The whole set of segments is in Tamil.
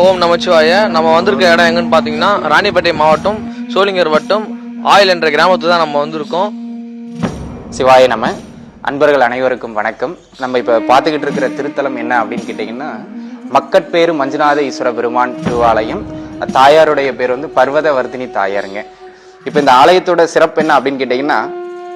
ஓம் நமச்சிவாய. நம்ம வந்திருக்க இடம் எங்கன்னு பார்த்தீங்கன்னா ராணிப்பேட்டை மாவட்டம் சோளிங்கர் வட்டம் ஆயில் என்ற கிராமத்தில் தான் நம்ம வந்திருக்கோம். சிவாய நம்ம அன்பர்கள் அனைவருக்கும் வணக்கம். நம்ம இப்போ பார்த்துக்கிட்டு இருக்கிற திருத்தலம் என்ன அப்படின்னு கேட்டிங்கன்னா மக்கட்பேரு மஞ்சுநாத ஈஸ்வர பெருமான் திருவாலயம். தாயாருடைய பேர் வந்து பர்வதவர்த்தினி தாயாருங்க. இப்போ இந்த ஆலயத்தோட சிறப்பு என்ன அப்படின்னு கேட்டிங்கன்னா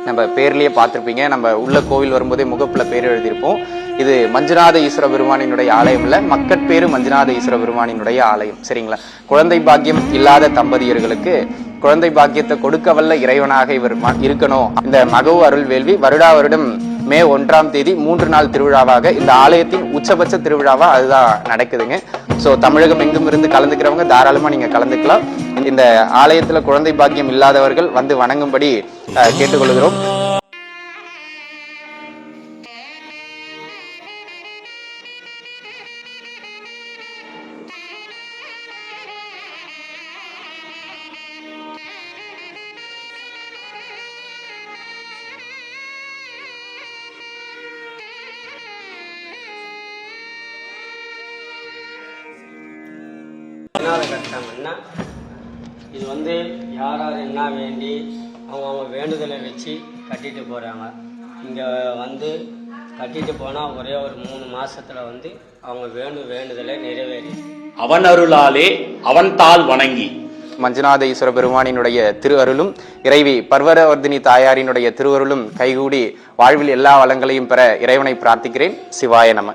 நம்ம பேர்லேயே பார்த்துருப்பீங்க. நம்ம உள்ள கோவில் வரும்போதே முகப்பில் பேர் எழுதியிருப்போம். இது மஞ்சுநாத ஈஸ்வர பெருமானினுடைய ஆலயம் இல்ல மக்கட்பேரு மஞ்சுநாத ஈஸ்வர பெருமானினுடைய ஆலயம். சரிங்களா? குழந்தை பாக்கியம் இல்லாத தம்பதியர்களுக்கு குழந்தை பாக்கியத்தை கொடுக்க வல்ல இறைவனாக இவர் இருக்கணும். இந்த மகவு அருள் வேள்வி வருடா வருடம் மே ஒன்றாம் தேதி மூன்று நாள் திருவிழாவாக இந்த ஆலயத்தின் உச்சபட்ச திருவிழாவா அதுதான் நடக்குதுங்க. ஸோ தமிழகம் எங்கும் இருந்து கலந்துக்கிறவங்க தாராளமா நீங்க கலந்துக்கலாம். இந்த ஆலயத்துல குழந்தை பாக்கியம் இல்லாதவர்கள் வந்து வணங்கும்படி கேட்டுக்கொள்கிறோம். கேட்டுக்கொள்கிறோம் என்னால் கட்டிட்டாங்கன்னா இது வந்து யார் யார் என்ன வேண்டி அவங்க அவங்க வேண்டுதலை வச்சு கட்டிட்டு போகிறாங்க இங்கே வந்து கட்டிட்டு போனால் ஒரே ஒரு மூணு மாசத்துல வந்து அவங்க வேண்டு வேண்டுதலை நிறைவேறி. அவன் அருளாலே அவன் தாள் வணங்கி. மஞ்சுநாத ஈஸ்வர பெருமானினுடைய திரு அருளும் இறைவி பர்வரவர்தினி தாயாரினுடைய திருவருளும் கைகூடி வாழ்வில் எல்லா வளங்களையும் பெற இறைவனை பிரார்த்திக்கிறேன். சிவாய நம.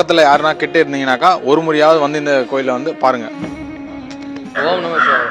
பக்கத்தில் யாருன்னா கிட்ட இருந்தீங்கன்னாக்கா ஒரு முறையாவது வந்து இந்த கோயிலை வந்து பாருங்க. ஓம் நமச்சிவாய